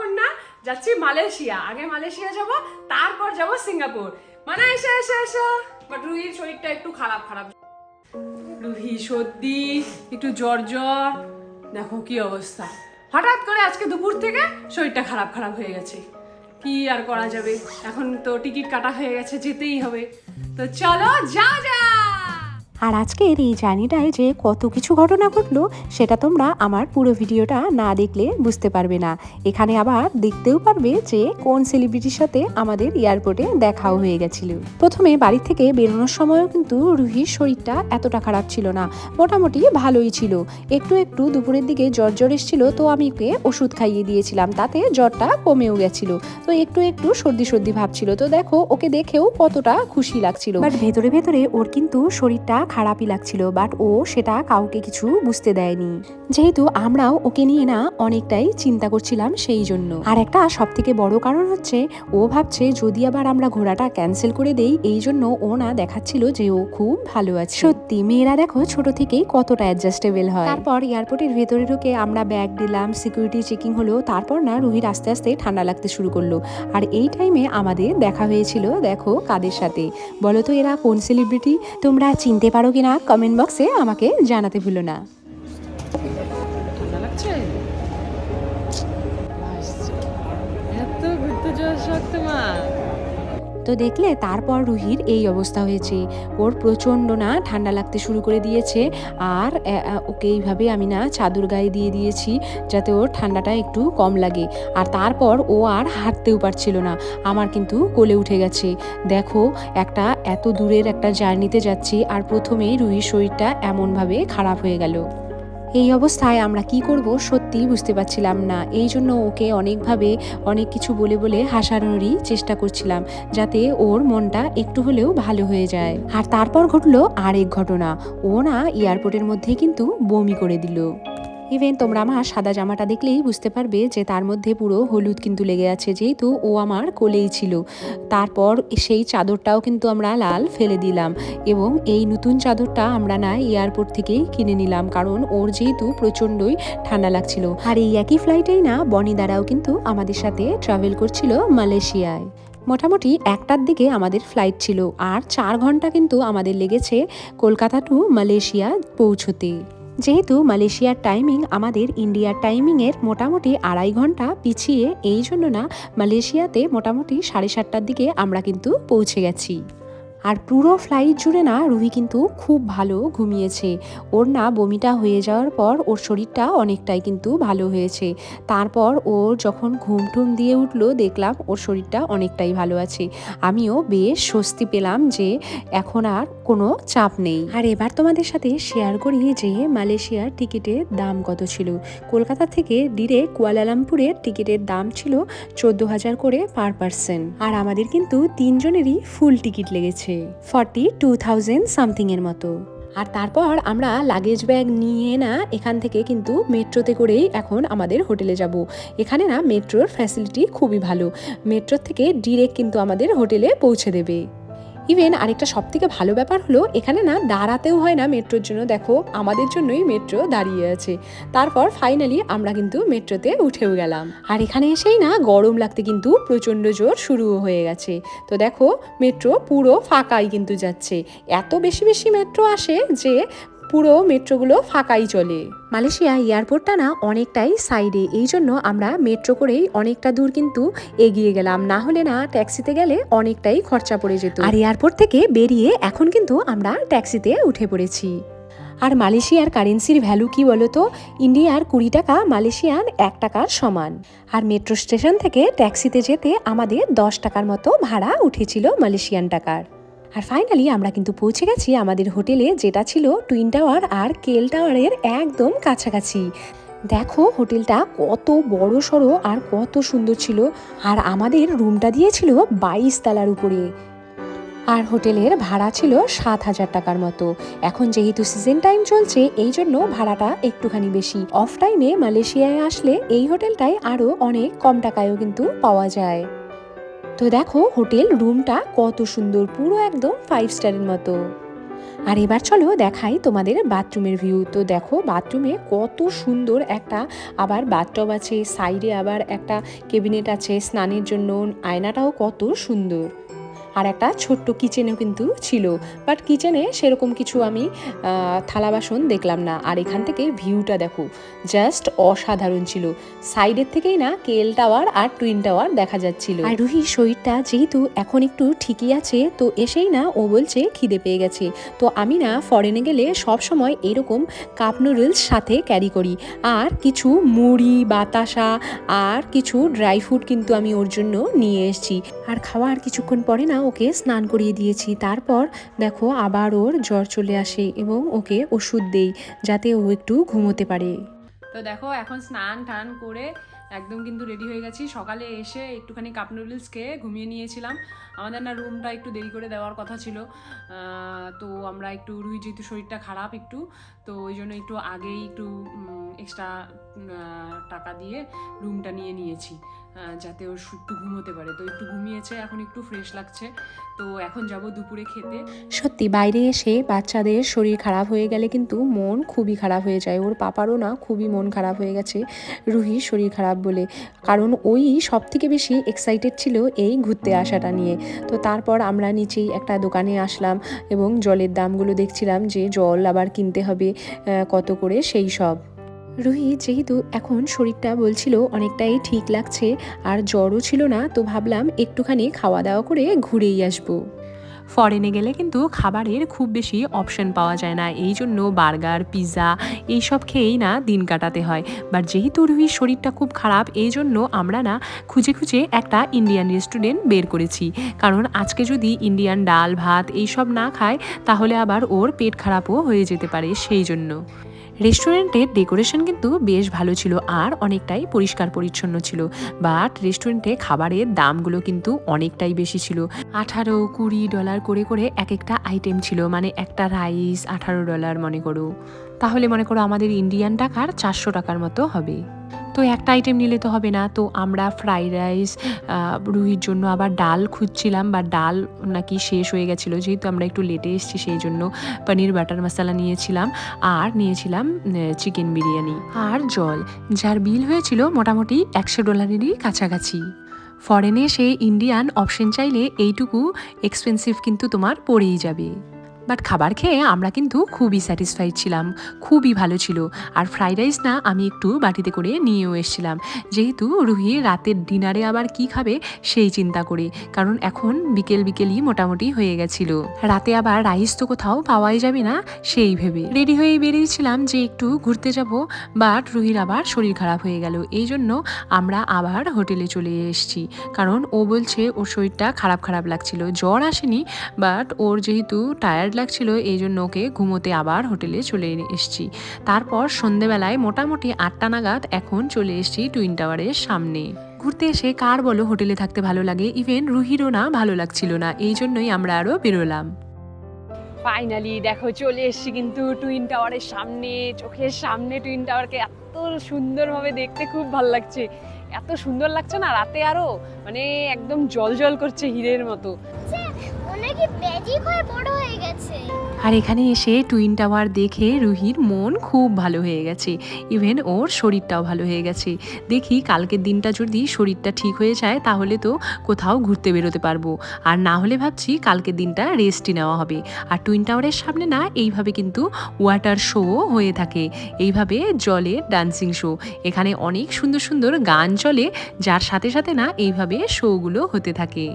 Singapore না, যাচ্ছি Malaysia. আগে মালয়েশিয়া যাব, তারপর যাব সিঙ্গাপুর। মানে এসে এসে এসে। বাট রুহির শরীরটা একটু খারাপ খারাপ। রুহি, সর্দি, একটু জ্বর জ্বর। দেখো কি অবস্থা। হঠাৎ করে আজকে দুপুর থেকে শরীরটা খারাপ খারাপ হয়ে গেছে। কি আর করা যাবে? এখন তো টিকিট কাটা হয়ে গেছে, যেতেই হবে। তো চলো যা যা আর আজকের এই জার্নিটায় যে কত কিছু ঘটনা ঘটলো, সেটা তোমরা আমার পুরো ভিডিওটা না দেখলে বুঝতে পারবে না। এখানে আবার দেখতেও পারবে যে কোন সেলিব্রিটির সাথে আমাদের এয়ারপোর্টে দেখাও হয়ে গেছিল। প্রথমে বাড়ি থেকে বেরোনোর সময়ও কিন্তু রুহির শরীরটা এতটা খারাপ ছিল না, মোটামুটি ভালোই ছিল। একটু একটু দুপুরের দিকে জ্বর জ্বর এসেছিল, তো আমি ওকে ওষুধ খাইয়ে দিয়েছিলাম, তাতে জ্বরটা কমেও গেছিল। তো একটু একটু সর্দি সর্দি ভাবছিল তো দেখো, ওকে দেখেও কতটা খুশি লাগছিল। বাট ভেতরে ভেতরে ওর কিন্তু শরীরটা খারাপই লাগছিল বাট ও সেটা কাউকে কিছু বুঝতে দেয়নি। যেহেতু আমরাও ওকে নিয়ে না অনেকটাই চিন্তা করছিলাম সেই জন্য। আর একটা সব থেকে বড় কারণ হচ্ছে, ও ভাবছে যদি আবার আমরা ঘোড়াটা ক্যান্সেল করে দেই, এই জন্য ও না দেখাচ্ছিল যে ও খুব ভালো আছে। সত্যি, মেয়েরা দেখো ছোট থেকেই কতটা অ্যাডজাস্টেবল হয়। তারপর এয়ারপোর্টের ভেতরে ঢুকে আমরা ব্যাগ দিলাম সিকিউরিটি চেকিং হলো, তারপর না রুহির আস্তে আস্তে ঠান্ডা লাগতে শুরু করল। আর এই টাইমে আমাদের দেখা হয়েছিল, দেখো কাদের সাথে। বলো তো এরা কোন সেলিব্রিটি তোমরা চিনতে পারো কিনা কমেন্ট বক্সে আমাকে জানাতে ভুলো না। এত ঘুরতে যাওয়ার তো দেখলে তারপর রুহির এই অবস্থা হয়েছে। ওর প্রচণ্ড না ঠান্ডা লাগতে শুরু করে দিয়েছে। আর ওকে এইভাবে আমি না চাদর গায়ে দিয়ে দিয়েছি যাতে ওর ঠান্ডাটা একটু কম লাগে। আর তারপর ও আর হাঁটতেও পারছিল না। আমার কিন্তু কোলে উঠে গেছে। দেখো, একটা এত দূরের একটা জার্নিতে যাচ্ছি আর প্রথমেই রুহির শরীরটা এমনভাবে খারাপ হয়ে গেল। এই অবস্থায় আমরা কি করব সত্যিই বুঝতে পারছিলাম না। এই জন্য ওকে অনেকভাবে অনেক কিছু বলে বলে হাসানোরই চেষ্টা করছিলাম, যাতে ওর মনটা একটু হলেও ভালো হয়ে যায়। আর তারপর ঘটলো আরেক ঘটনা। ও না এয়ারপোর্টের মধ্যে কিন্তু বমি করে দিল। ইভেন তোমরা আমার সাদা জামাটা দেখলেই বুঝতে পারবে যে তার মধ্যে পুরো হলুদ কিন্তু লেগে আছে, যেহেতু ও আমার কোলেই ছিল। তারপর সেই চাদরটাও কিন্তু আমরা লাল ফেলে দিলাম এবং এই নতুন চাদরটা আমরা না এয়ারপোর্ট থেকেই কিনে নিলাম, কারণ ওর যেহেতু প্রচণ্ডই ঠান্ডা লাগছিল। আর এই একই ফ্লাইটেই না বনি দ্বারাও কিন্তু আমাদের সাথে ট্রাভেল করছিল মালয়েশিয়ায়। মোটামুটি একটার দিকে আমাদের ফ্লাইট ছিল, আর চার ঘণ্টা কিন্তু আমাদের লেগেছে কলকাতা টু মালয়েশিয়া পৌঁছতে। যেহেতু মালয়েশিয়ার টাইমিং আমাদের ইন্ডিয়ার টাইমিংয়ের মোটামুটি আড়াই ঘণ্টা পিছিয়ে, এই জন্য না, মালয়েশিয়াতে মোটামুটি সাড়ে সাতটার দিকে আমরা কিন্তু পৌঁছে গেছি। আর পুরো ফ্লাইট জুড়ে না রুহি কিন্তু খুব ভালো ঘুমিয়েছে। ওর না বমিটা হয়ে যাওয়ার পর ওর শরীরটা অনেকটাই কিন্তু ভালো হয়েছে। তারপর ওর যখন ঘুম টুম দিয়ে উঠল দেখলাম ওর শরীরটা অনেকটাই ভালো আছে। আমিও বেশ স্বস্তি পেলাম যে এখন আর কোনো চাপ নেই। আর এবার তোমাদের সাথে শেয়ার করি যে মালয়েশিয়ার টিকিটের দাম কত ছিল। কলকাতা থেকে ডিরেক্ট কুয়ালালামপুরের টিকিটের দাম ছিল চোদ্দ হাজার করে পার পার্সন আর আমাদের কিন্তু তিনজনেরই ফুল টিকিট লেগেছে। ফর্টি টু থাউজেন্ড সামথিং এর মতো। আর তারপর আমরা লাগেজ ব্যাগ নিয়ে না এখান থেকে কিন্তু মেট্রোতে করেই এখন আমাদের হোটেলে যাব। এখানে না মেট্রোর ফ্যাসিলিটি খুবই ভালো। মেট্রোর থেকে ডিরেক্ট কিন্তু আমাদের হোটেলে পৌঁছে দেবে। ইভেন আরেকটা সব থেকে ভালো ব্যাপার হলো, এখানে না দাঁড়াতেও হয় না মেট্রোর জন্য। দেখো, আমাদের জন্যই মেট্রো দাঁড়িয়ে আছে। তারপর ফাইনালি আমরা কিন্তু মেট্রোতে উঠেও গেলাম। আর এখানে এসেই না গরম লাগতে কিন্তু প্রচণ্ড জোর শুরুও হয়ে গেছে। তো দেখো, মেট্রো পুরো ফাঁকাই কিন্তু যাচ্ছে। এত বেশি বেশি মেট্রো আসে যে পুরো মেট্রোগুলো ফাঁকাই চলে। মালয়েশিয়া এয়ারপোর্টটা না অনেকটাই সাইডে। এই জন্য আমরা মেট্রো করেই অনেকটা দূর কিন্তু এগিয়ে গেলাম। না হলে না ট্যাক্সিতে গেলে অনেকটাই খরচা পড়ে যেত। আর এয়ারপোর্ট থেকে বেরিয়ে এখন কিন্তু আমরা ট্যাক্সিতে উঠে পড়েছি। আর মালয়েশিয়ার কারেন্সির ভ্যালু কি বলতো? ইন্ডিয়ার কুড়ি টাকা, মালয়েশিয়ান এক টাকার সমান। আর মেট্রো স্টেশন থেকে ট্যাক্সিতে যেতে আমাদের দশ টাকার মতো ভাড়া উঠেছিল মালয়েশিয়ান টাকার। আর ফাইনালি আমরা কিন্তু পৌঁছে গেছি আমাদের হোটেলে, যেটা ছিল টুইন টাওয়ার আর কেল টাওয়ারের একদম কাছাকাছি। দেখো হোটেলটা কত বড় সড়ো আর কত সুন্দর ছিল। আর আমাদের রুমটা দিয়েছিল বাইশ তালার উপরে। আর হোটেলের ভাড়া ছিল সাত হাজার টাকার মতো। এখন যেহেতু সিজন টাইম চলছে, এই জন্য ভাড়াটা একটুখানি বেশি। অফ টাইমে মালয়েশিয়ায় আসলে এই হোটেলটায় আরও অনেক কম টাকায়ও কিন্তু পাওয়া যায়। তো দেখো, হোটেল রুমটা কত সুন্দর, পুরো একদম ফাইভ স্টারের মতো। আর এবার চলো দেখাই তোমাদের বাথরুমের ভিউ তো দেখো, বাথরুমে কত সুন্দর একটা আবার বাথটব আছে সাইডে আবার একটা কেবিনেট আছে, স্নানের জন্য, আয়নাটাও কত সুন্দর। আর একটা ছোট্ট কিচেনও কিন্তু ছিল। বাট কিচেনে সেরকম কিছু আমি থালা বাসন দেখলাম না। আর এখান থেকে ভিউটা দেখো। জাস্ট অসাধারণ ছিল। সাইডের থেকেই না কেল টাওয়ার আর টুইন টাওয়ার দেখা যাচ্ছিল। আর রুহির শরীরটা যেহেতু এখন একটু ঠিকই আছে, তো এসেই না ও বলছে খিদে পেয়ে গেছে। তো আমি না ফরেনে গেলে সব সময় এরকম কাপ নুডলস সাথে ক্যারি করি। আর কিছু মুড়ি, বাতাসা আর কিছু ড্রাই ফ্রুট কিন্তু আমি ওর জন্য নিয়ে এসেছি। আর খাওয়ার কিছুক্ষণ পরে না ওকে স্নান করিয়ে দিয়েছি। তারপর দেখো আবার ওর জ্বর চলে আসে এবং ওকে ওষুধ দেই যাতে ও একটু ঘুমোতে পারে। তো দেখো এখন স্নান টান করে একদম কিন্তু রেডি হয়ে গেছি। সকালে এসে একটুখানি কাপ নুডলস খেয়ে ঘুমিয়ে নিয়েছিলাম। আমাদের না রুমটা একটু দেরি করে দেওয়ার কথা ছিল। তো আমরা একটু রুই যেহেতু শরীরটা খারাপ একটু। তো ওই জন্য একটু আগেই একটু এক্সট্রা টাকা দিয়ে রুমটা নিয়ে নিয়েছি। যাতে ও সু- একটু ঘুমোতে পারে। তো একটু ঘুমিয়েছে, এখন একটু ফ্রেশ লাগছে। তো এখন যাব দুপুরে খেতে। সত্যি, বাইরে এসে বাচ্চাদের শরীর খারাপ হয়ে গেলে কিন্তু মন খুবই খারাপ হয়ে যায়। ওর পাপারও না খুবই মন খারাপ হয়ে গেছে, রুহির শরীর খারাপ বলে। কারণ ওই সব থেকে বেশি এক্সাইটেড ছিল এই ঘুরতে আসাটা নিয়ে। তো তারপর আমরা নিচেই একটা দোকানে আসলাম এবং জলের দামগুলো দেখছিলাম যে জল আবার কিনতে হবে কত করে, সেই সব। রুহি, যেহেতু এখন শরীরটা বলছিল অনেকটাই ঠিক লাগছে আর জ্বরও ছিল না, তো ভাবলাম একটুখানি খাওয়া দাওয়া করে ঘুরেই আসব। ফরেনে গেলে কিন্তু খাবারের খুব বেশি অপশন পাওয়া যায় না, এই জন্য বার্গার পিৎজা এইসব খেয়েই না দিন কাটাতে হয়। বাট যেহেতু রুহির শরীরটা খুব খারাপ, এই জন্য আমরা না খুঁজে খুঁজে একটা ইন্ডিয়ান রেস্টুরেন্ট বের করেছি। কারণ আজকে যদি ইন্ডিয়ান ডাল, ভাত এইসব না খায়, তাহলে আবার ওর পেট খারাপও হয়ে যেতে পারে, সেই জন্য। রেস্টুরেন্টের ডেকোরেশন কিন্তু বেশ ভালো ছিল আর অনেকটাই পরিষ্কার পরিচ্ছন্ন ছিল। বাট রেস্টুরেন্টে খাবারের দামগুলো কিন্তু অনেকটাই বেশি ছিল। আঠারো কুড়ি ডলার করে করে এক একটা আইটেম ছিল। মানে একটা রাইস আঠারো ডলার মনে করো। তাহলে মনে করো আমাদের ইন্ডিয়ান টাকার চারশো টাকার মতো হবে। তো একটা আইটেম নিলে তো হবে না। তো আমরা ফ্রাইড রাইস রুহির জন্য আবার ডাল খুঁজছিলাম বা ডাল নাকি শেষ হয়ে গেছিল। যেহেতু আমরা একটু লেটে এসেছি, সেই জন্য পনির, বাটার মশলা নিয়েছিলাম আর নিয়েছিলাম চিকেন বিরিয়ানি আর জল। যার বিল হয়েছিল মোটামুটি একশো ডলারেরই কাছাকাছি। ফরেনে সেই ইন্ডিয়ান অপশন চাইলে এইটুকু এক্সপেন্সিভ কিন্তু তোমার পড়েই যাবে। বাট খাবার খেয়ে আমরা কিন্তু খুবই স্যাটিসফাইড ছিলাম, খুবই ভালো ছিল। আর ফ্রাইড রাইস না আমি একটু বাটিতে করে নিয়েও এসেছিলাম। যেহেতু রুহি রাতের ডিনারে আবার কি খাবে সেই চিন্তা করে, কারণ এখন বিকেল বিকেলই মোটামুটি হয়ে গেছিল। রাতে আবার রাইস তো কোথাও পাওয়াই যাবে না, সেই ভেবে। রেডি হয়ে বেরিয়েছিলাম যে একটু ঘুরতে যাব, বাট রুহির আবার শরীর খারাপ হয়ে গেল। এই জন্য আমরা আবার হোটেলে চলে এসেছি, কারণ ও বলছে ওর শরীরটা খারাপ খারাপ লাগছিল। জ্বর আসেনি, বাট ওর যেহেতু টায়ার্ড লাগছিল, এই জন্য ওকে ঘুমোতে আবার হোটেলে চলে এসেছি। তারপর সন্ধেবেলায় মোটামুটি আটটা নাগাদ এখন চলে এসেছি টুইন টাওয়ারের সামনে। ঘুরতে এসে কার বলো হোটেলে থাকতে ভালো লাগে? ইভেন রুহিরও না ভালো লাগছিল না, এই জন্যই আমরা আরও বেরোলাম। ফাইনালি দেখো, চলে এসেছি কিন্তু টুইন টাওয়ারের সামনে, চোখের সামনে টুইন টাওয়ারকে এত সুন্দরভাবে দেখতে খুব ভালো লাগছে। এত সুন্দর লাগছে না, রাতে আরও মানে একদম জল জল করছে হীরের মতো। আর এখানে এসে টুইন টাওয়ার দেখে রুহির মন খুব ভালো হয়ে গেছে। ইভেন ওর শরীরটাও ভালো হয়ে গেছে। দেখি কালকের দিনটা যদি শরীরটা ঠিক হয়ে যায়, তাহলে তো কোথাও ঘুরতে বেরোতে পারব। আর না হলে ভাবছি কালকের দিনটা রেস্টই নেওয়া হবে। আর টুইন টাওয়ারের সামনে না, এইভাবে কিন্তু ওয়াটার শো হয়ে থাকে। এইভাবে জলে ডান্সিং শো এখানে অনেক সুন্দর সুন্দর গান চলে, যার সাথে সাথে না এইভাবে শোগুলো হতে থাকে।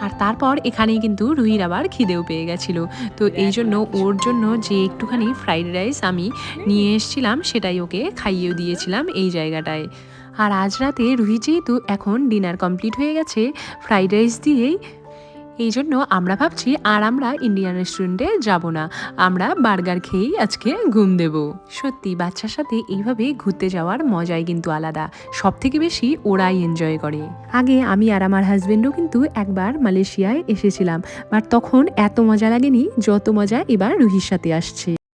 আর তারপর এখানেই কিন্তু রুহির আবার খিদেও পেয়ে গেছিল। তো এই জন্য ওর জন্য যে একটুখানি ফ্রাইড রাইস আমি নিয়ে এসেছিলাম সেটাই ওকে খাইয়েও দিয়েছিলাম এই জায়গাটায়। আর আজ রাতে রুহি যেহেতু এখন ডিনার কমপ্লিট হয়ে গেছে ফ্রাইড রাইস দিয়েই এই জন্য আমরা ভাবছি আর আমরা ইন্ডিয়ান রেস্টুরেন্টে যাব না। আমরা বার্গার খেয়েই আজকে ঘুম দেব। সত্যি, বাচ্চার সাথে এইভাবে ঘুরতে যাওয়ার মজাই কিন্তু আলাদা। সব থেকে বেশি ওরাই এনজয় করে। আগে আমি আর আমার হাজবেন্ডও কিন্তু একবার মালয়েশিয়ায় এসেছিলাম। বাট তখন এত মজা লাগেনি যত মজা এবার রুহির সাথে আসছে।